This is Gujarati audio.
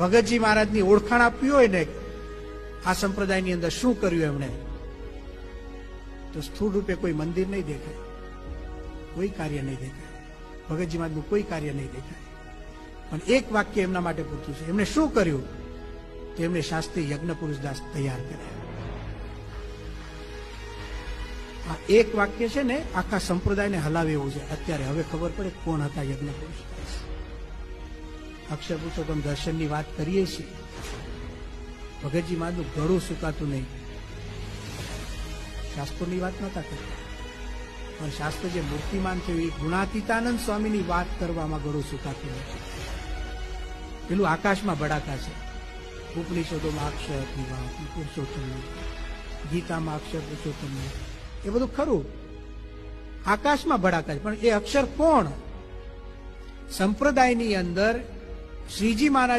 ભગતજી મહારાજની ઓળખાણ આપવી હોય ને, આ સંપ્રદાયની અંદર શું કર્યું એમણે? તો સ્થૂળ રૂપે કોઈ મંદિર નહીં દેખાય. કોઈ કાર્ય નહીં દેખાય. ભગતજી મહારાજનું કોઈ કાર્ય નહીં દેખાય. પણ એક વાક્ય એમના માટે પૂરતું છે. એમણે શું કર્યું? તો એમણે શાસ્ત્રી યજ્ઞ પુરુષ તૈયાર કર્યા. આ એક વાક્ય છે ને, આખા સંપ્રદાયને હલાવે એવું છે. અત્યારે હવે ખબર પડે કોણ હતા યજ્ઞ પુરુષ અક્ષર દર્શનની વાત કરીએ છીએ. ભગતજી માનું ગળું સુકાતું નહીં. શાસ્ત્રોની વાત નતા કરતા પણ શાસ્ત્ર જે મૂર્તિમાન થયું એ ગુણાતીતાનંદ સ્વામીની વાત કરવામાં ગળું સુકાતું નથી પેલું આકાશમાં ભડાકા છે. ઉપનિષદોમાં અક્ષરની વાત પુરુષોત્તમની ગીતામાં અક્ષર પુરુષોત્તમની એ બધું ખરું. આકાશમાં ભડાકા છે. પણ એ અક્ષર કોણ? સંપ્રદાયની અંદર શ્રીજી મહારાજ